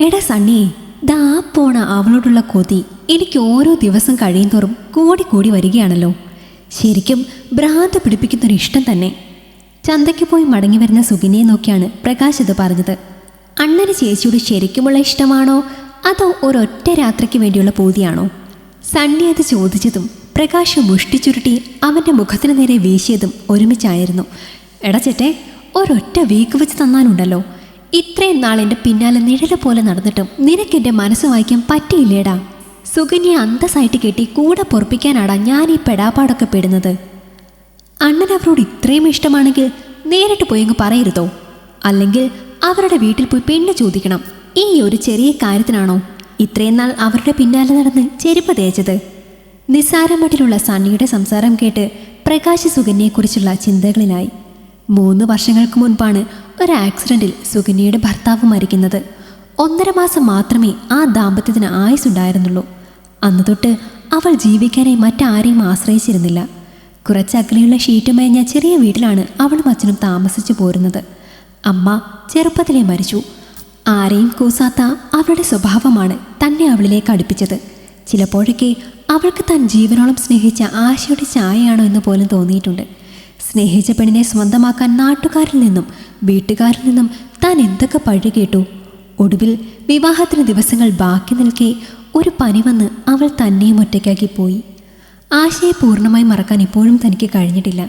എടാ സണ്ണി ദാ പോണ അവളോടുള്ള കൊതി. എനിക്ക് ഓരോ ദിവസം കഴിയുന്തോറും കൂടി കൂടി വരികയാണല്ലോ. ശരിക്കും ഭ്രാന്ത പിടിപ്പിക്കുന്നൊരു ഇഷ്ടം തന്നെ. ചന്തയ്ക്ക് പോയി മടങ്ങി വരുന്ന സുഗിനെ നോക്കിയാണ് പ്രകാശ് ഇത് പറഞ്ഞത്. അണ്ണന് ചേച്ചിയോട് ശരിക്കുമുള്ള ഇഷ്ടമാണോ? അതോ ഒരൊറ്റ രാത്രിക്ക് വേണ്ടിയുള്ള പൂതിയാണോ? സണ്ണി അത് ചോദിച്ചതും പ്രകാശ് മുഷ്ടി ചുരുട്ടി അവന്റെ മുഖത്തിന് നേരെ വീശിയതും ഒരുമിച്ചായിരുന്നു. എടാ ഒരൊറ്റ വീക്ക് വെച്ച് തന്നാലുണ്ടല്ലോ. ഇത്രയും നാൾ എന്റെ പിന്നാലെ നിഴൽ പോലെ നടന്നിട്ടും നിനക്ക് നിനക്കെന്റെ മനസ്സ് വായിക്കാൻ പറ്റിയില്ലേടാ? സുകന്യെ അന്തസ്സായിട്ട് കെട്ടി കൂടെ പൊറപ്പിക്കാനാടാ ഞാൻ ഈ പെടാപ്പാടൊക്കെ പെടുന്നത്. അണ്ണൻ അവരോട് ഇത്രയും ഇഷ്ടമാണെങ്കിൽ നേരിട്ട് പോയി അങ്ങ് പറയരുതോ? അല്ലെങ്കിൽ അവരുടെ വീട്ടിൽ പോയി പെണ്ണ് ചോദിക്കണം. ഈ ഒരു ചെറിയ കാര്യത്തിനാണോ ഇത്രയും നാൾ അവരുടെ പിന്നാലെ നടന്ന് ചെരുപ്പ് തേച്ചത്? നിസ്സാരമട്ടിലുള്ള സണ്ണിയുടെ സംസാരം കേട്ട് പ്രകാശ് സുകന്യയെക്കുറിച്ചുള്ള ചിന്തകളിലായി. മൂന്ന് വർഷങ്ങൾക്ക് മുൻപാണ് ഒരു ആക്സിഡന്റിൽ സുകന്യയുടെ ഭർത്താവ് മരിക്കുന്നത് ഒന്നര മാസം മാത്രമേ ആ ദാമ്പത്യത്തിന് ആയുസുണ്ടായിരുന്നുള്ളൂ. അന്ന് തൊട്ട് അവൾ ജീവിക്കാനായി മറ്റാരെയും ആശ്രയിച്ചിരുന്നില്ല. കുറച്ച് അകലെയുള്ള ഷീറ്റ് മേഞ്ഞ ചെറിയ വീട്ടിലാണ് അവളും അച്ഛനും താമസിച്ചു പോരുന്നത്. അമ്മ ചെറുപ്പത്തിലെ മരിച്ചു. ആരെയും കൂസാത്ത അവളുടെ സ്വഭാവമാണ് തന്നെ അവളിലേക്ക് അടുപ്പിച്ചത്. ചിലപ്പോഴൊക്കെ അവൾക്ക് താൻ ജീവനോളം സ്നേഹിച്ച ആശയുടെ ചായയാണോ എന്ന് പോലും തോന്നിയിട്ടുണ്ട്. സ്നേഹിച്ച പെണ്ണിനെ സ്വന്തമാക്കാൻ നാട്ടുകാരിൽ നിന്നും വീട്ടുകാരിൽ നിന്നും താൻ എന്തൊക്കെ പഴി കേട്ടു? ഒടുവിൽ വിവാഹത്തിന് ദിവസങ്ങൾ ബാക്കി നിൽക്കെ ഒരു പനി വന്ന് അവൾ തന്നെയും ഒറ്റയ്ക്കാക്കി പോയി. ആശയെ പൂർണമായി മറക്കാൻ ഇപ്പോഴും തനിക്ക് കഴിഞ്ഞിട്ടില്ല.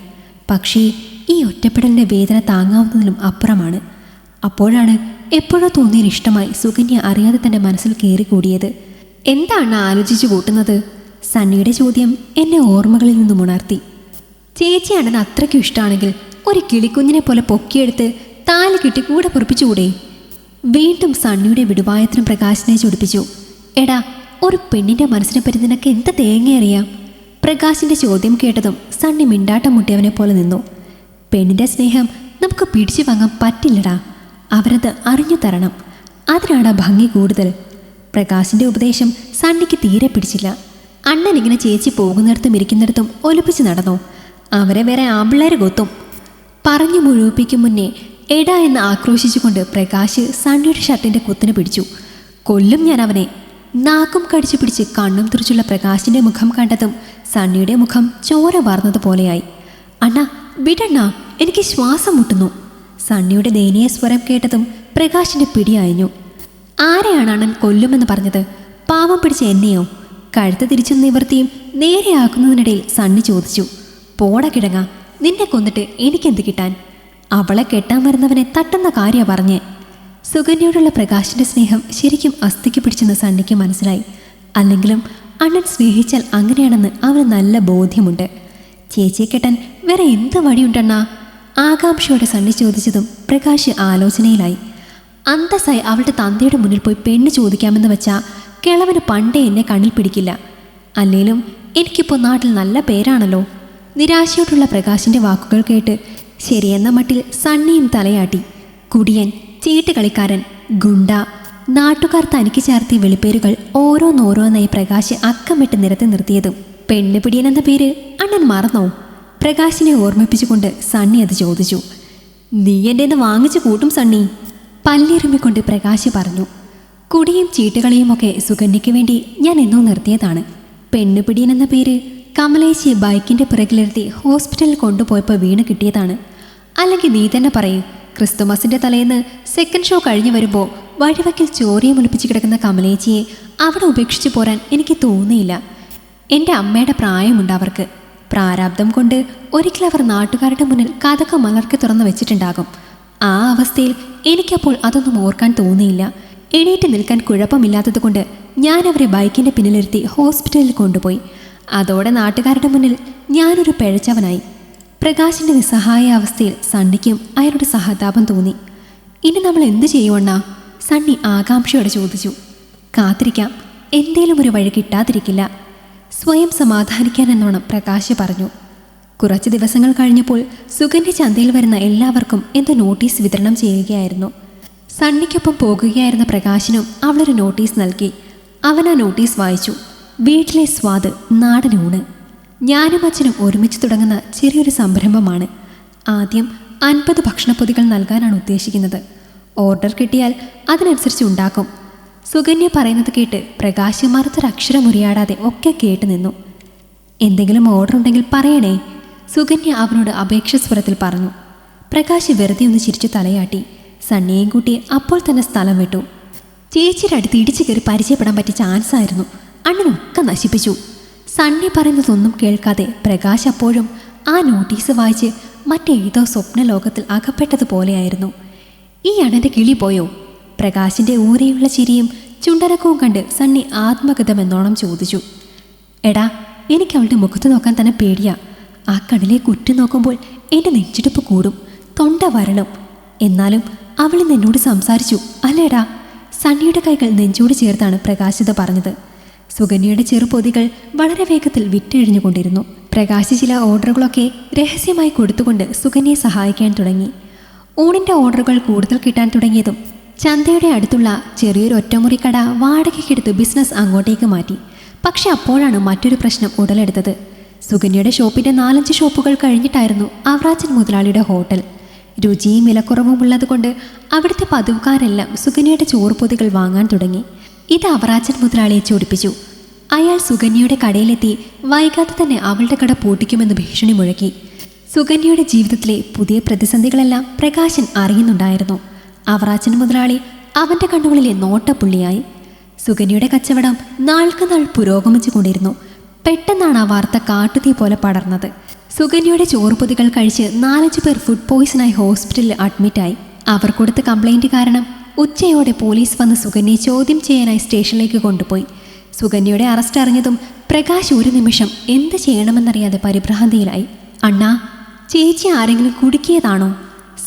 പക്ഷേ ഈ ഒറ്റപ്പെടലിന്റെ വേദന താങ്ങാവുന്നതിലും അപ്പുറമാണ്. അപ്പോഴാണ് എപ്പോഴോ തോന്നിയ ഇഷ്ടമായി സുകന്യ അറിയാതെ തന്റെ മനസ്സിൽ കയറിക്കൂടിയത് എന്താണ് ആലോചിച്ചു കൂട്ടുന്നത്? സണ്ണിയുടെ ചോദ്യം എന്നെ ഓർമ്മകളിൽ നിന്നും ഉണർത്തി. ചേച്ചിയാണെന്ന് അത്രയ്ക്കും ഇഷ്ടമാണെങ്കിൽ ഒരു കിളിക്കുഞ്ഞിനെ പോലെ പൊക്കിയെടുത്ത് താൽ കിട്ടി കൂടെ പൊറപ്പിച്ചുകൂടെ? വീണ്ടും സണ്ണിയുടെ വിടുവായത്തിനും പ്രകാശിനെ ചൊടിപ്പിച്ചു. എടാ ഒരു പെണ്ണിന്റെ മനസ്സിനെ പറ്റി നിനക്ക് എന്ത് തേങ്ങയറിയാം പ്രകാശിന്റെ ചോദ്യം കേട്ടതും സണ്ണി മിണ്ടാട്ടം മുട്ടിയവനെ പോലെ നിന്നു. പെണ്ണിന്റെ സ്നേഹം നമുക്ക് പിടിച്ചു വാങ്ങാൻ പറ്റില്ലടാ. അവരത് അറിഞ്ഞു തരണം. അതിനാണ് ഭംഗി കൂടുതൽ. പ്രകാശിന്റെ ഉപദേശം സണ്ണിക്ക് തീരെ പിടിച്ചില്ല. അണ്ണൻ ഇങ്ങനെ ചേച്ചി പോകുന്നിടത്തും ഇരിക്കുന്നിടത്തും ഒലിപ്പിച്ച് നടന്നു. അവരെ വേറെ ആമ്പിള്ളേര് കൊത്തും. പറഞ്ഞു മുഴുവിപ്പിക്കും മുന്നേ എടാ എന്ന് ആക്രോശിച്ചുകൊണ്ട് പ്രകാശ് സണ്ണിയുടെ ഷർട്ടിന്റെ കുത്തിന് പിടിച്ചു. കൊല്ലും ഞാൻ അവനെ. നാക്കും കടിച്ചു പിടിച്ച് കണ്ണും തുറിച്ചുള്ള പ്രകാശിന്റെ മുഖം കണ്ടതും സണ്ണിയുടെ മുഖം ചോര വാർന്നതുപോലെയായി അണ്ണ വിടണ്ണ എനിക്ക് ശ്വാസം മുട്ടുന്നു. സണ്ണിയുടെ ദയനീയ സ്വരം കേട്ടതും പ്രകാശിന്റെ പിടി അയഞ്ഞു. ആരെയാണ് അണ്ണൻ കൊല്ലുമെന്ന് പറഞ്ഞത്? പാവം പിടിച്ച എന്നെയോ? കഴുത്ത് തിരിച്ചു നിവർത്തിയും നേരെയാക്കുന്നതിനിടയിൽ സണ്ണി ചോദിച്ചു. പോട കിടങ്ങ. നിന്നെ കൊന്നിട്ട് എനിക്കെന്ത് കിട്ടാൻ? അവളെ കെട്ടാൻ വരുന്നവനെ തട്ടുന്ന കാര്യ പറഞ്ഞ്. സുഗന്യോടുള്ള പ്രകാശിന്റെ സ്നേഹം ശരിക്കും അസ്ഥിക്ക് പിടിച്ചെന്ന് സണ്ണിക്ക് മനസ്സിലായി. അല്ലെങ്കിലും അണ്ണൻ സ്നേഹിച്ചാൽ അങ്ങനെയാണെന്ന് അവന് നല്ല ബോധ്യമുണ്ട്. ചേച്ചി കെട്ടൻ വേറെ എന്ത് വഴിയുണ്ടെണ്ണാ ആകാംക്ഷയോടെ സണ്ണി ചോദിച്ചതും പ്രകാശ് ആലോചനയിലായി. അന്തസ്സായി അവളുടെ തന്തയുടെ മുന്നിൽ പോയി പെണ്ണ് ചോദിക്കാമെന്ന് വെച്ചാൽ കിളവന് പണ്ടേ എന്നെ കണ്ണിൽ പിടിക്കില്ല. അല്ലേലും എനിക്കിപ്പോൾ നാട്ടിൽ നല്ല പേരാണല്ലോ. നിരാശയോടുള്ള പ്രകാശിന്റെ വാക്കുകൾ കേട്ട് ശരിയെന്ന മട്ടിൽ സണ്ണിയും തലയാട്ടി. കുടിയൻ ചീട്ടുകളിക്കാരൻ ഗുണ്ട നാട്ടുകാർ തനിക്ക് ചേർത്തിയ വെളിപ്പേരുകൾ ഓരോന്നോരോന്നായി പ്രകാശ് അക്കമിട്ട് നിരത്തി നിർത്തിയതും പെണ്ണ് പിടിയൻ എന്ന പേര് അണ്ണൻ മറന്നോ? പ്രകാശിനെ ഓർമ്മിപ്പിച്ചുകൊണ്ട് സണ്ണി അത് ചോദിച്ചു. നീ എന്റെ വാങ്ങിച്ചു കൂട്ടും സണ്ണി? പല്ലിറുമ്പിക്കൊണ്ട് പ്രകാശ് പറഞ്ഞു. കുടിയും ചീട്ടുകളിയുമൊക്കെ സുകന്യയ്ക്ക് വേണ്ടി ഞാൻ എന്നോ നിർത്തിയതാണ്. പെണ്ണുപിടിയൻ എന്ന പേര് കമലേശി ബൈക്കിന്റെ പിറകിലിരുത്തി ഹോസ്പിറ്റലിൽ കൊണ്ടുപോയപ്പോൾ വീണ് കിട്ടിയതാണ്. അല്ലെങ്കിൽ നീ തന്നെ പറയൂ ക്രിസ്തുമസിന്റെ തലേന്ന് സെക്കൻഡ് ഷോ കഴിഞ്ഞു വരുമ്പോൾ വഴിവക്കിൽ ചോറിയെ മുളിപ്പിച്ച് കിടക്കുന്ന കമലേച്ചിയെ അവിടെ ഉപേക്ഷിച്ചു പോരാൻ എനിക്ക് തോന്നിയില്ല. എന്റെ അമ്മയുടെ പ്രായമുണ്ട് അവർക്ക്. പ്രാരാബ്ദം കൊണ്ട് ഒരിക്കൽ അവർ നാട്ടുകാരുടെ മുന്നിൽ കഥക മലർക്കി തുറന്നു വെച്ചിട്ടുണ്ടാകും. ആ അവസ്ഥയിൽ എനിക്കപ്പോൾ അതൊന്നും ഓർക്കാൻ തോന്നിയില്ല. എണീറ്റ് നിൽക്കാൻ കുഴപ്പമില്ലാത്തതുകൊണ്ട് ഞാൻ അവരെ ബൈക്കിന്റെ പിന്നിലിരുത്തി ഹോസ്പിറ്റലിൽ കൊണ്ടുപോയി. അതോടെ നാട്ടുകാരുടെ മുന്നിൽ ഞാനൊരു പിഴച്ചവനായി. പ്രകാശിന്റെ നിസ്സഹായ അവസ്ഥയിൽ സണ്ണിക്കും അയാളുടെ സഹതാപം തോന്നി. ഇനി നമ്മൾ എന്ത് ചെയ്യുവണ്ണ സണ്ണി ആകാംക്ഷയോടെ ചോദിച്ചു. കാത്തിരിക്കാം എന്തേലും ഒരു വഴി കിട്ടാതിരിക്കില്ല. സ്വയം സമാധാനിക്കാൻ എന്നോണം പ്രകാശ് പറഞ്ഞു. കുറച്ച് ദിവസങ്ങൾ കഴിഞ്ഞപ്പോൾ സുഗന്യ ചന്തയിൽ വരുന്ന എല്ലാവർക്കും എന്തോ നോട്ടീസ് വിതരണം ചെയ്യുകയായിരുന്നു. സണ്ണിക്കൊപ്പം പോകുകയായിരുന്ന പ്രകാശിനും അവളൊരു നോട്ടീസ് നൽകി. അവൻ ആ നോട്ടീസ് വായിച്ചു. വീട്ടിലെ സ്വാദ് നാടനൂണ്. ഞാനും അച്ഛനും ഒരുമിച്ച് തുടങ്ങുന്ന ചെറിയൊരു സംരംഭമാണ്. ആദ്യം അൻപത് ഭക്ഷണപ്പൊതികൾ നൽകാനാണ് ഉദ്ദേശിക്കുന്നത്. ഓർഡർ കിട്ടിയാൽ അതിനനുസരിച്ച് ഉണ്ടാക്കും. സുകന്യ പറയുന്നത് കേട്ട് പ്രകാശ് മറുത്തൊരക്ഷരം ഉരിയാടാതെ ഒക്കെ കേട്ട് നിന്നു. എന്തെങ്കിലും ഓർഡർ ഉണ്ടെങ്കിൽ പറയണേ. സുകന്യ അവനോട് അപേക്ഷ സ്വരത്തിൽ പറഞ്ഞു. പ്രകാശ് വെറുതെ ഒന്ന് ചിരിച്ചു തലയാട്ടി. സണ്ണിയെയും കൂട്ടി അപ്പോൾ തന്നെ സ്ഥലം വിട്ടു. ചേച്ചിയുടെ അടുത്ത് ഇടിച്ചു കയറി പരിചയപ്പെടാൻ പറ്റിയ ചാൻസ് ആയിരുന്നു. അണ്ണനൊക്കെ നശിപ്പിച്ചു. സണ്ണി പറയുന്നതൊന്നും കേൾക്കാതെ പ്രകാശ് അപ്പോഴും ആ നോട്ടീസ് വായിച്ച് മറ്റേതോ സ്വപ്ന ലോകത്തിൽ അകപ്പെട്ടതുപോലെയായിരുന്നു. ഈ അണ്ണന്റെ കിളി പോയോ? പ്രകാശിന്റെ ഊരെയുള്ള ചിരിയും ചുണ്ടനക്കവും കണ്ട് സണ്ണി ആത്മഗതമെന്നോണം ചോദിച്ചു. എടാ എനിക്ക് അവളുടെ മുഖത്ത് നോക്കാൻ തന്നെ പേടിയാ. ആ കണ്ണിലേക്ക് ഉറ്റു നോക്കുമ്പോൾ എന്റെ നെഞ്ചിടിപ്പ് കൂടും തൊണ്ട വരണം. എന്നാലും അവൾ എന്നോട് സംസാരിച്ചു അല്ലേടാ? സണ്ണിയുടെ കൈകൾ നെഞ്ചോട് ചേർത്താണ് പ്രകാശിത പറഞ്ഞത്. സുകന്യയുടെ ചെറുപൊതികൾ വളരെ വേഗത്തിൽ വിറ്റഴിഞ്ഞുകൊണ്ടിരുന്നു. പ്രകാശി ചില ഓർഡറുകളൊക്കെ രഹസ്യമായി കൊടുത്തുകൊണ്ട് സുകന്യയെ സഹായിക്കാൻ തുടങ്ങി. ഊണിന്റെ ഓർഡറുകൾ കൂടുതൽ കിട്ടാൻ തുടങ്ങിയതും ചന്തയുടെ അടുത്തുള്ള ചെറിയൊരു ഒറ്റമുറി കട വാടകയ്ക്കെടുത്ത് ബിസിനസ് അങ്ങോട്ടേക്ക് മാറ്റി. പക്ഷെ അപ്പോഴാണ് മറ്റൊരു പ്രശ്നം ഉടലെടുത്തത്. സുകന്യയുടെ ഷോപ്പിന്റെ നാലഞ്ച് ഷോപ്പുകൾ കഴിഞ്ഞിട്ടായിരുന്നു അവറാച്ചൻ മുതലാളിയുടെ ഹോട്ടൽ. രുചിയും വിലക്കുറവും ഉള്ളതുകൊണ്ട് അവിടുത്തെ പതിവുകാരെല്ലാം സുകന്യയുടെ ചോറുപൊതികൾ വാങ്ങാൻ തുടങ്ങി. ഇത് അവറാച്ചൻ മുതലാളിയെ ചൊടിപ്പിച്ചു. അയാൾ സുകന്യയുടെ കടയിലെത്തി വൈകാതെ തന്നെ അവളുടെ കട പൂട്ടിക്കുമെന്ന് ഭീഷണി മുഴക്കി. സുകന്യയുടെ ജീവിതത്തിലെ പുതിയ പ്രതിസന്ധികളെല്ലാം പ്രകാശൻ അറിയുന്നുണ്ടായിരുന്നു. അവറാച്ചൻ മുതലാളി അവന്റെ കണ്ണുകളിലെ നോട്ടപ്പുള്ളിയായി. സുകന്യയുടെ കച്ചവടം നാൾക്കുനാൾ പുരോഗമിച്ചു കൊണ്ടിരുന്നു. പെട്ടെന്നാണ് ആ വാർത്ത കാട്ടുതീ പോലെ പടർന്നത്. സുകന്യയുടെ ചോറുപൊതികൾ കഴിച്ച് നാലഞ്ചു പേർ ഫുഡ് പോയിസണായി ഹോസ്പിറ്റലിൽ അഡ്മിറ്റായി. അവർ കൊടുത്ത കംപ്ലൈന്റ് കാരണം ഉച്ചയോടെ പോലീസ് വന്ന് സുകന്യയെ ചോദ്യം ചെയ്യാനായി സ്റ്റേഷനിലേക്ക് കൊണ്ടുപോയി. സുകന്യയുടെ അറസ്റ്റ് അറിഞ്ഞതും പ്രകാശ് ഒരു നിമിഷം എന്ത് ചെയ്യണമെന്നറിയാതെ പരിഭ്രാന്തിയിലായി. അണ്ണാ ചേച്ചി ആരെങ്കിലും കുടുക്കിയതാണോ?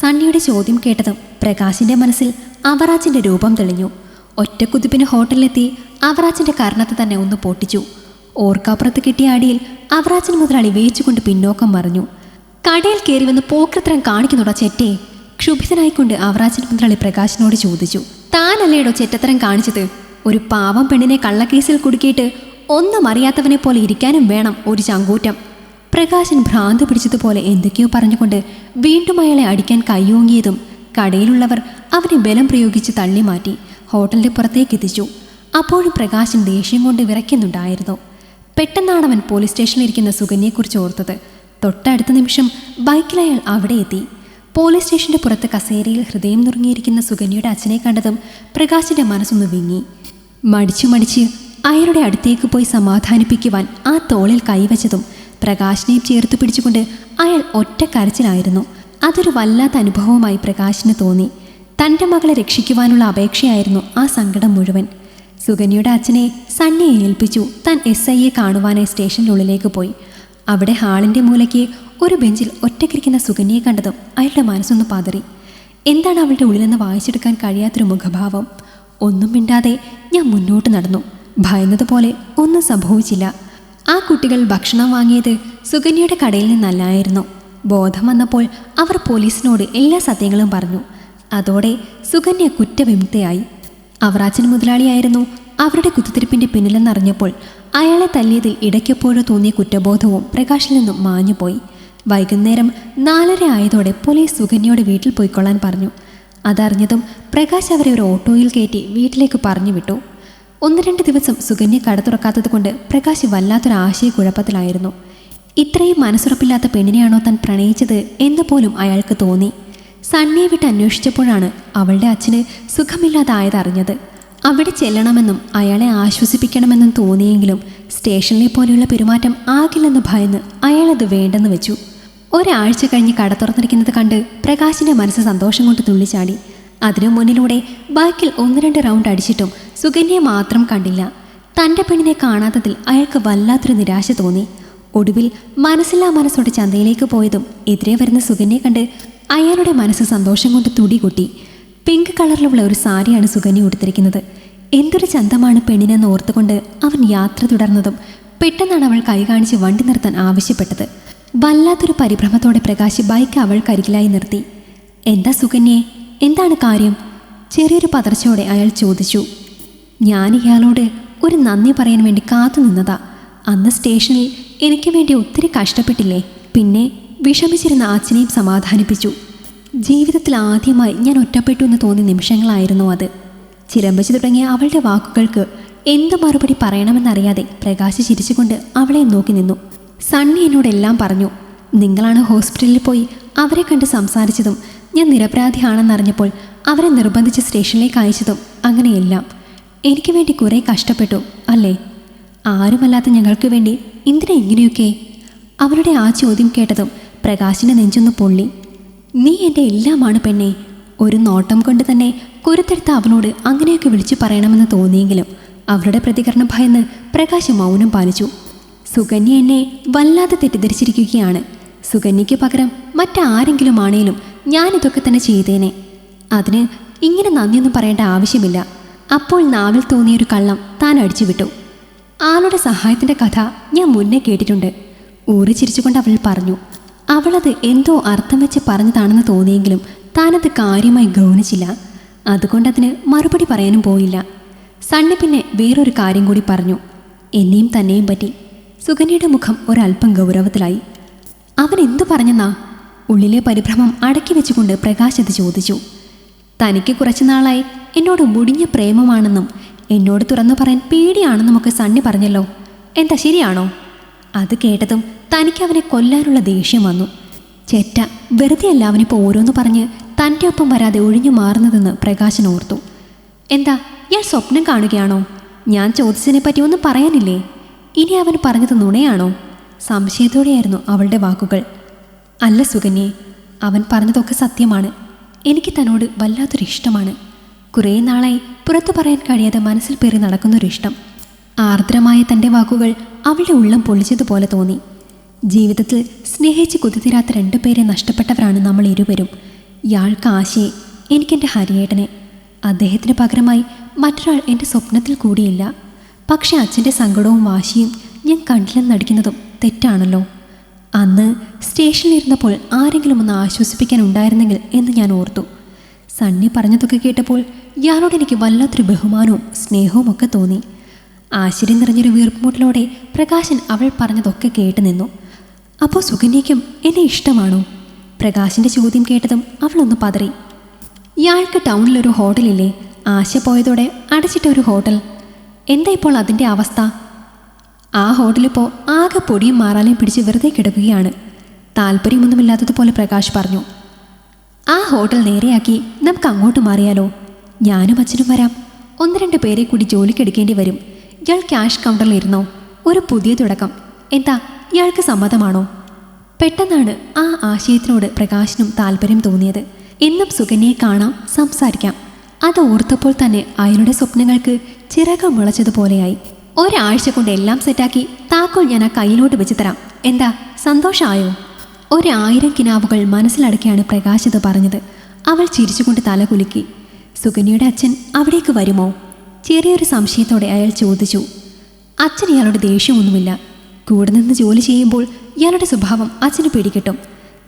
സണ്ണിയുടെ ചോദ്യം കേട്ടതും പ്രകാശിന്റെ മനസ്സിൽ അവറാച്ചിന്റെ രൂപം തെളിഞ്ഞു. ഒറ്റക്കുതിപ്പിന് ഹോട്ടലിലെത്തി അവറാച്ചിന്റെ കർണത്തെ തന്നെ ഒന്ന് പൊട്ടിച്ചു. ഓർക്കാപ്പുറത്ത് കിട്ടിയ അടിയിൽ അവറാച്ചൻ മുതലാളി വേച്ചുകൊണ്ട് പിന്നോക്കം മറിഞ്ഞു. കടയിൽ കയറി വന്ന് പോക്കൃത്രം കാണിക്കുന്നുടാ ചെറ്റേ? ക്ഷുഭിതനായിക്കൊണ്ട് അവറാജൻ മുതലാളി പ്രകാശിനോട് ചോദിച്ചു താനല്ലേടോ ചെറ്റത്തരം കാണിച്ചത്? ഒരു പാവം പെണ്ണിനെ കള്ളക്കേസിൽ കുടുക്കിയിട്ട് ഒന്നും അറിയാത്തവനെ പോലെ ഇരിക്കാനും വേണം ഒരു ചങ്കൂറ്റം. പ്രകാശൻ ഭ്രാന്ത് പിടിച്ചതുപോലെ എന്തൊക്കെയോ പറഞ്ഞുകൊണ്ട് വീണ്ടും അയാളെ അടിക്കാൻ കൈയോങ്ങിയതും കടയിലുള്ളവർ അവനെ ബലം പ്രയോഗിച്ച് തള്ളി മാറ്റി ഹോട്ടലിന്റെ പുറത്തേക്ക് എത്തിച്ചു. അപ്പോഴും പ്രകാശൻ ദേഷ്യം കൊണ്ട് വിറയ്ക്കുന്നുണ്ടായിരുന്നു. പെട്ടെന്നാണ് അവൻ പോലീസ് സ്റ്റേഷനിലിരിക്കുന്ന സുകന്യയെക്കുറിച്ച് ഓർത്തത്. തൊട്ടടുത്ത നിമിഷം ബൈക്കിൽ അയാൾ അവിടെ എത്തി. പോലീസ് സ്റ്റേഷന്റെ പുറത്ത് കസേരയിൽ ഹൃദയം നുറുങ്ങിയിരിക്കുന്ന സുകന്യയുടെ അച്ഛനെ കണ്ടതും പ്രകാശിന്റെ മനസ്സൊന്ന് വിങ്ങി. മടിച്ചു മടിച്ച് അയാളുടെ അടുത്തേക്ക് പോയി സമാധാനിപ്പിക്കുവാൻ ആ തോളിൽ കൈവച്ചതും പ്രകാശിനെയും ചേർത്ത് പിടിച്ചുകൊണ്ട് അയാൾ ഒറ്റ കരച്ചിലായിരുന്നു. അതൊരു വല്ലാത്ത അനുഭവമായി പ്രകാശിന് തോന്നി. തന്റെ മകളെ രക്ഷിക്കുവാനുള്ള അപേക്ഷയായിരുന്നു ആ സങ്കടം മുഴുവൻ. സുകന്യയുടെ അച്ഛനെ സണ്ണിയെ ഏൽപ്പിച്ചു. താൻ എസ് ഐയെ കാണുവാനായി സ്റ്റേഷനുള്ളിലേക്ക് പോയി. അവിടെ ഹാളിന്റെ മൂലയ്ക്ക് ഒരു ബെഞ്ചിൽ ഒറ്റക്കിരിക്കുന്ന സുകന്യയെ കണ്ടതും അയാളുടെ മനസ്സൊന്ന് പാതറി. എന്താണ് അവളുടെ ഉള്ളിൽ നിന്ന് വായിച്ചെടുക്കാൻ കഴിയാത്തൊരു മുഖഭാവം? ഒന്നും മിണ്ടാതെ ഞാൻ മുന്നോട്ട് നടന്നു. ഭയന്നതുപോലെ ഒന്നും സംഭവിച്ചില്ല. ആ കുട്ടികൾ ഭക്ഷണം വാങ്ങിയത് സുകന്യയുടെ കടയിൽ നിന്നല്ലായിരുന്നു. ബോധം വന്നപ്പോൾ അവർ പോലീസിനോട് എല്ലാ സത്യങ്ങളും പറഞ്ഞു. അതോടെ സുകന്യ കുറ്റവിമുക്തയായി. അവറാച്ചൻ മുതലാളിയായിരുന്നു. അവരുടെ കുത്തിത്തിരിപ്പിന്റെ പിന്നിലെന്നറിഞ്ഞപ്പോൾ അയാളെ തല്ലിയതിൽ ഇടയ്ക്കെപ്പോഴോ തോന്നിയ കുറ്റബോധവും പ്രകാശിൽ നിന്നും മാഞ്ഞുപോയി. വൈകുന്നേരം നാലര ആയതോടെ പോലീസ് സുകന്യയോട് വീട്ടിൽ പോയിക്കൊള്ളാൻ പറഞ്ഞു. അതറിഞ്ഞതും പ്രകാശ് അവരെ ഒരു ഓട്ടോയിൽ കയറ്റി വീട്ടിലേക്ക് പറഞ്ഞു വിട്ടു. ഒന്ന് രണ്ട് ദിവസം സുകന്യ കട തുറക്കാത്തത് കൊണ്ട് പ്രകാശ് വല്ലാത്തൊരു ആശയക്കുഴപ്പത്തിലായിരുന്നു. ഇത്രയും മനസ്സുറപ്പില്ലാത്ത പെണ്ണിനെയാണോ താൻ പ്രണയിച്ചത് എന്ന് പോലും അയാൾക്ക് തോന്നി. സണ്ണിയെ വിട്ട് അന്വേഷിച്ചപ്പോഴാണ് അവളുടെ അച്ഛന് സുഖമില്ലാതായത് അറിഞ്ഞത് അവിടെ ചെല്ലണമെന്നും അയാളെ ആശ്വസിപ്പിക്കണമെന്നും തോന്നിയെങ്കിലും സ്റ്റേഷനിലെ പോലെയുള്ള പെരുമാറ്റം ആകില്ലെന്ന് ഭയന്ന് അയാളത് വേണ്ടെന്ന് വെച്ചു. ഒരാഴ്ച കഴിഞ്ഞ് കട തുറന്നിരിക്കുന്നത് കണ്ട് പ്രകാശിന്റെ മനസ്സ് സന്തോഷം കൊണ്ട് തുള്ളിച്ചാടി. അതിനു മുന്നിലൂടെ ബാക്കിൽ ഒന്ന് രണ്ട് റൗണ്ട് അടിച്ചിട്ടും സുകന്യയെ മാത്രം കണ്ടില്ല. തന്റെ പെണ്ണിനെ കാണാത്തതിൽ അയാൾക്ക് വല്ലാത്തൊരു നിരാശ തോന്നി. ഒടുവിൽ മനസ്സില്ലാ മനസ്സോടെ ചന്തയിലേക്ക് പോയതും എതിരെ വരുന്ന സുകന്യയെ കണ്ട് അയാളുടെ മനസ്സ് സന്തോഷം കൊണ്ട് തുടി തുടികൊട്ടി പിങ്ക് കളറിലുള്ള ഒരു സാരിയാണ് സുകന്യ ഉടുത്തിരിക്കുന്നത്. എന്തൊരു ചന്തമാണ് പെണ്ണിനെന്ന് ഓർത്തുകൊണ്ട് അവൻ യാത്ര തുടർന്നതും പെട്ടെന്നാണ് അവൾ കൈ കാണിച്ച് വണ്ടി നിർത്താൻ ആവശ്യപ്പെട്ടത്. വല്ലാത്തൊരു പരിഭ്രമത്തോടെ പ്രകാശ് ബൈക്ക് അവൾക്കരികിലായി നിർത്തി. എന്താ സുകന്യെ? എന്താണ് കാര്യം? ചെറിയൊരു പതർച്ചയോടെ അയാൾ ചോദിച്ചു. ഞാൻ ഇയാളോട് ഒരു നന്ദി പറയാൻ വേണ്ടി കാത്തു നിന്നതാ. അന്ന് സ്റ്റേഷനിൽ എനിക്ക് വേണ്ടി ഒത്തിരി കഷ്ടപ്പെട്ടില്ലേ? പിന്നെ വിഷമിച്ചിരുന്ന അച്ഛനെയും സമാധാനിപ്പിച്ചു. ജീവിതത്തിൽ ആദ്യമായി ഞാൻ ഒറ്റപ്പെട്ടു എന്ന് തോന്നിയ നിമിഷങ്ങളായിരുന്നു അത്. ചിലമ്പിച്ചു തുടങ്ങിയ അവളുടെ വാക്കുകൾക്ക് എന്ത് മറുപടി പറയണമെന്നറിയാതെ പ്രകാശ് ചിരിച്ചുകൊണ്ട് അവളെ നോക്കി നിന്നു. സണ്ണി എന്നോടെല്ലാം പറഞ്ഞു നിങ്ങളാണ് ഹോസ്പിറ്റലിൽ പോയി അവരെ കണ്ട് സംസാരിച്ചതും ഞാൻ നിരപരാധിയാണെന്നറിഞ്ഞപ്പോൾ അവരെ നിർബന്ധിച്ച് സ്റ്റേഷനിലേക്ക് അയച്ചതും അങ്ങനെയെല്ലാം. എനിക്ക് വേണ്ടി കുറേ കഷ്ടപ്പെട്ടു അല്ലേ? ആരുമല്ലാത്ത ഞങ്ങൾക്ക് വേണ്ടി എന്തിനാ ഇങ്ങനെയൊക്കെ? അവരുടെ ആ ചോദ്യം കേട്ടതും പ്രകാശിന്റെ നെഞ്ചൊന്ന് പൊള്ളി. നീ എന്റെ എല്ലാമാണ് പെണ്ണെ. ഒരു നോട്ടം കൊണ്ട് തന്നെ കുരുത്തെടുത്ത അവനോട് അങ്ങനെയൊക്കെ വിളിച്ചു പറയണമെന്ന് തോന്നിയെങ്കിലും അവരുടെ പ്രതികരണം ഭയന്ന് പ്രകാശ് മൗനം പാലിച്ചു. സുകന്യ എന്നെ വല്ലാതെ തെറ്റിദ്ധരിച്ചിരിക്കുകയാണ്. സുകന്യയ്ക്ക് പകരം മറ്റാരെങ്കിലും ആണേലും ഞാനിതൊക്കെ തന്നെ ചെയ്തേനെ. അതിന് ഇങ്ങനെ നന്ദിയൊന്നും പറയേണ്ട ആവശ്യമില്ല. അപ്പോൾ നാവിൽ തോന്നിയൊരു കള്ളം താൻ അടിച്ചുവിട്ടു. ആളുടെ സഹായത്തിന്റെ കഥ ഞാൻ മുന്നേ കേട്ടിട്ടുണ്ട്. ഊറി ചിരിച്ചുകൊണ്ട് അവൾ പറഞ്ഞു അവളത് എന്തോ അർത്ഥം വെച്ച് പറഞ്ഞതാണെന്ന് തോന്നിയെങ്കിലും താനത് കാര്യമായി ഗൗനിച്ചില്ല. അതുകൊണ്ടതിന് മറുപടി പറയാനും പോയില്ല. സണ്ണി പിന്നെ വേറൊരു കാര്യം കൂടി പറഞ്ഞു. എന്നെയും തന്നെയും പറ്റി സുകന്യയുടെ മുഖം ഒരല്പം ഗൗരവത്തിലായി. അവൻ എന്തു പറഞ്ഞെന്നാ? ഉള്ളിലെ പരിഭ്രമം അടക്കി വെച്ചുകൊണ്ട് പ്രകാശ് ചോദിച്ചു. തനിക്ക് കുറച്ചു നാളായി എന്നോട് മുടിഞ്ഞ പ്രേമമാണെന്നും എന്നോട് തുറന്നു പറയാൻ പേടിയാണെന്നുമൊക്കെ സണ്ണി പറഞ്ഞല്ലോ. എന്താ ശരിയാണോ? അത് കേട്ടതും തനിക്ക് അവനെ കൊല്ലാനുള്ള ദേഷ്യം വന്നു. ചെറ്റ വെറുതെയല്ല അവനിപ്പോൾ ഓരോന്ന് പറഞ്ഞ് തന്റെ ഒപ്പം വരാതെ ഒഴിഞ്ഞു മാറുന്നതെന്ന് പ്രകാശൻ ഓർത്തു. എന്താ ഞാൻ സ്വപ്നം കാണുകയാണോ? ഞാൻ ചോദിച്ചതിനെ പറ്റി ഒന്നും പറയാനില്ലേ? ഇനി അവൻ പറഞ്ഞത് നുണയാണോ? സംശയത്തോടെയായിരുന്നു അവളുടെ വാക്കുകൾ. അല്ല സുകന്യെ അവൻ പറഞ്ഞതൊക്കെ സത്യമാണ്. എനിക്ക് തന്നോട് വല്ലാത്തൊരു ഇഷ്ടമാണ്. കുറേ നാളായി പുറത്തു പറയാൻ കഴിയാതെ മനസ്സിൽ പേറി നടക്കുന്നൊരിഷ്ടം ആർദ്രമായ തന്റെ വാക്കുകൾ അവളുടെ ഉള്ളം പൊളിച്ചതുപോലെ തോന്നി. ജീവിതത്തിൽ സ്നേഹിച്ച് കുതിരാത്ത രണ്ടു പേരെ നഷ്ടപ്പെട്ടവരാണ് നമ്മൾ ഇരുവരും. ഇയാൾക്ക് ആശയെ എനിക്കെന്റെ ഹരിയേട്ടനെ. അദ്ദേഹത്തിന് പകരമായി മറ്റൊരാൾ എന്റെ സ്വപ്നത്തിൽ കൂടിയില്ല. പക്ഷെ അച്ഛന്റെ സങ്കടവും വാശിയും ഞാൻ കണ്ടില്ലെന്ന് നടിക്കുന്നതും തെറ്റാണല്ലോ. അന്ന് സ്റ്റേഷനിലിരുന്നപ്പോൾ ആരെങ്കിലും ഒന്ന് ആശ്വസിപ്പിക്കാൻ ഉണ്ടായിരുന്നെങ്കിൽ എന്ന് ഞാൻ ഓർത്തു. സണ്ണി പറഞ്ഞതൊക്കെ കേട്ടപ്പോൾ ഇയാളോട് എനിക്ക് വല്ലാത്തൊരു ബഹുമാനവും സ്നേഹവും ഒക്കെ തോന്നി. ആശ്ചര്യം നിറഞ്ഞൊരു വീർപ്പുമുട്ടലോടെ പ്രകാശൻ അവൾ പറഞ്ഞതൊക്കെ കേട്ടു നിന്നു. അപ്പോൾ സുകന്യയ്ക്കും എന്നെ ഇഷ്ടമാണോ? പ്രകാശിന്റെ ചോദ്യം കേട്ടതും അവളൊന്ന് പതറി. ഇയാൾക്ക് ടൗണിലൊരു ഹോട്ടലില്ലേ? ആശ പോയതോടെ അടച്ചിട്ട ഒരു ഹോട്ടൽ. എന്താ ഇപ്പോൾ അതിന്റെ അവസ്ഥ? ആ ഹോട്ടലിപ്പോൾ ആകെ പൊടിയും മാറാലയും പിടിച്ച് വെറുതെ കിടക്കുകയാണ്. താല്പര്യമൊന്നുമില്ലാത്തതുപോലെ പ്രകാശ് പറഞ്ഞു. ആ ഹോട്ടൽ നേരെയാക്കി നമുക്ക് അങ്ങോട്ട് മാറിയാലോ? ഞാനും അച്ഛനും വരാം. ഒന്ന് രണ്ട് പേരെ കൂടി ജോലിക്കെടുക്കേണ്ടി വരും. ഇയാൾ ക്യാഷ് കൗണ്ടറിൽ ഇരുന്നോ ഒരു പുതിയ തുടക്കം. എന്താ ഇയാൾക്ക് സമ്മതമാണോ? പെട്ടെന്നാണ് ആ ആശയത്തിനോട് പ്രകാശിനും താല്പര്യം തോന്നിയത്. എന്നും സുകന്യയെ കാണാം സംസാരിക്കാം. അത് ഓർത്തപ്പോൾ തന്നെ അയാളുടെ സ്വപ്നങ്ങൾക്ക് ചിറകം മുളച്ചതുപോലെയായി. ഒരാഴ്ച കൊണ്ട് എല്ലാം സെറ്റാക്കി താക്കോൽ ഞാൻ ആ കയ്യിലോട്ട് വെച്ച് തരാം. എന്താ സന്തോഷമായോ ഒരായിരം കിനാവുകൾ മനസ്സിലടക്കിയാണ് പ്രകാശ് ഇത് പറഞ്ഞത്. അവൾ ചിരിച്ചുകൊണ്ട് തല കുലുക്കി. സുകന്യയുടെ അച്ഛൻ അവിടേക്ക് വരുമോ? ചെറിയൊരു സംശയത്തോടെ അയാൾ ചോദിച്ചു. അച്ഛൻ ഇയാളുടെ ദേഷ്യമൊന്നുമില്ല. കൂടെ നിന്ന് ജോലി ചെയ്യുമ്പോൾ ഇയാളുടെ സ്വഭാവം അച്ഛന് പിടികിട്ടും.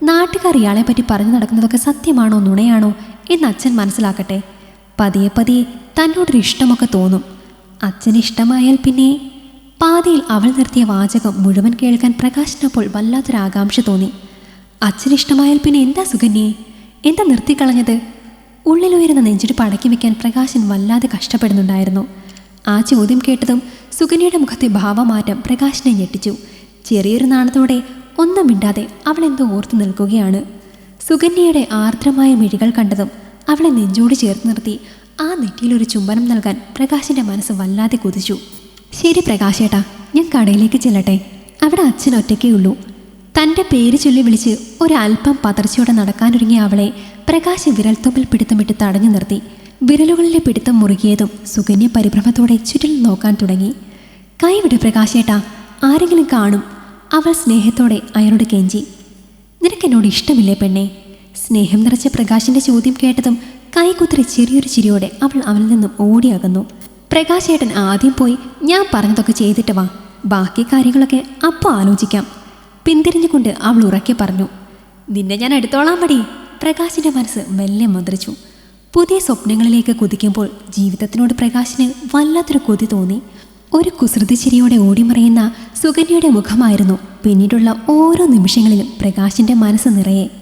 നാട്ടുകാർ ഇയാളെപ്പറ്റി പറഞ്ഞു നടക്കുന്നതൊക്കെ സത്യമാണോ നുണയാണോ എന്ന് അച്ഛൻ മനസ്സിലാക്കട്ടെ. പതിയെ പതിയെ തന്നോടൊരു ഇഷ്ടമൊക്കെ തോന്നും. അച്ഛന് ഇഷ്ടമായാൽ പിന്നെ പാതിയിൽ അവൾ നിർത്തിയ വാചകം മുഴുവൻ കേൾക്കാൻ പ്രകാശിനപ്പോൾ വല്ലാത്തൊരു ആകാംക്ഷ തോന്നി. അച്ഛന് ഇഷ്ടമായാൽ പിന്നെ എന്താ സുകന്യെ എന്താ നിർത്തിക്കളഞ്ഞത്? ഉള്ളിലുയരുന്ന നെഞ്ചിടിപ്പ് പടക്കി വെക്കാൻ പ്രകാശൻ വല്ലാതെ കഷ്ടപ്പെടുന്നുണ്ടായിരുന്നു. ആ ചോദ്യം കേട്ടതും സുകന്യയുടെ മുഖത്തെ ഭാവമാറ്റം പ്രകാശിനെ ഞെട്ടിച്ചു. ചെറിയൊരു നാണത്തോടെ ഒന്നും മിണ്ടാതെ അവൾ ഓർത്തു നിൽക്കുകയാണ്. സുകന്യയുടെ ആർദ്രമായ മിഴികൾ കണ്ടതും അവളെ നെഞ്ചോട് ചേർത്ത് നിർത്തി ആ നെറ്റിയിലൊരു ചുംബനം നൽകാൻ പ്രകാശിന്റെ മനസ്സ് വല്ലാതെ കുതിച്ചു. ശരി പ്രകാശേട്ടാ ഞാൻ കടയിലേക്ക് ചെല്ലട്ടെ. അവിടെ അച്ഛൻ ഒറ്റയ്ക്കേ ഉള്ളൂ. തന്റെ പേര് ചൊല്ലി വിളിച്ച് ഒരല്പം പതർച്ചയോടെ നടക്കാനൊരുങ്ങിയ അവളെ പ്രകാശ് വിരൽത്തുമ്പിൽ പിടുത്തമിട്ട് തടഞ്ഞു നിർത്തി. വിരലുകളിലെ പിടുത്തം മുറുകിയതും സുകന്യ പരിഭ്രമത്തോടെ ചുറ്റിൽ നോക്കാൻ തുടങ്ങി. കൈവിട് പ്രകാശേട്ടാ ആരെങ്കിലും കാണും അവൾ സ്നേഹത്തോടെ അയാളോട് കെഞ്ചി. നിനക്കെന്നോട് ഇഷ്ടമില്ലേ പെണ്ണെ? സ്നേഹം നിറച്ച പ്രകാശിന്റെ ചോദ്യം കേട്ടതും കൈകുത്തിരി ചെറിയൊരു ചിരിയോടെ അവൾ അവനിൽ നിന്നും ഓടിയകന്നു. പ്രകാശേട്ടൻ ആദ്യം പോയി ഞാൻ പറഞ്ഞതൊക്കെ ചെയ്തിട്ട് വാ. ബാക്കി കാര്യങ്ങളൊക്കെ അപ്പോൾ ആലോചിക്കാം. പിന്തിരിഞ്ഞുകൊണ്ട് അവൾ ഉറക്കെ പറഞ്ഞു നിന്നെ ഞാൻ എടുത്തോളാം മടി. പ്രകാശിന്റെ മനസ്സ് മെല്ലെ മുദ്രിച്ചു പുതിയ സ്വപ്നങ്ങളിലേക്ക് കുതിക്കുമ്പോൾ ജീവിതത്തിനോട് പ്രകാശിന് വല്ലാത്തൊരു കൊതി തോന്നി. ഒരു കുസൃതി ചിരിയോടെ ഓടിമറയുന്ന സുകന്യയുടെ മുഖമായിരുന്നു പിന്നീടുള്ള ഓരോ നിമിഷങ്ങളിലും പ്രകാശിന്റെ മനസ്സ് നിറയെ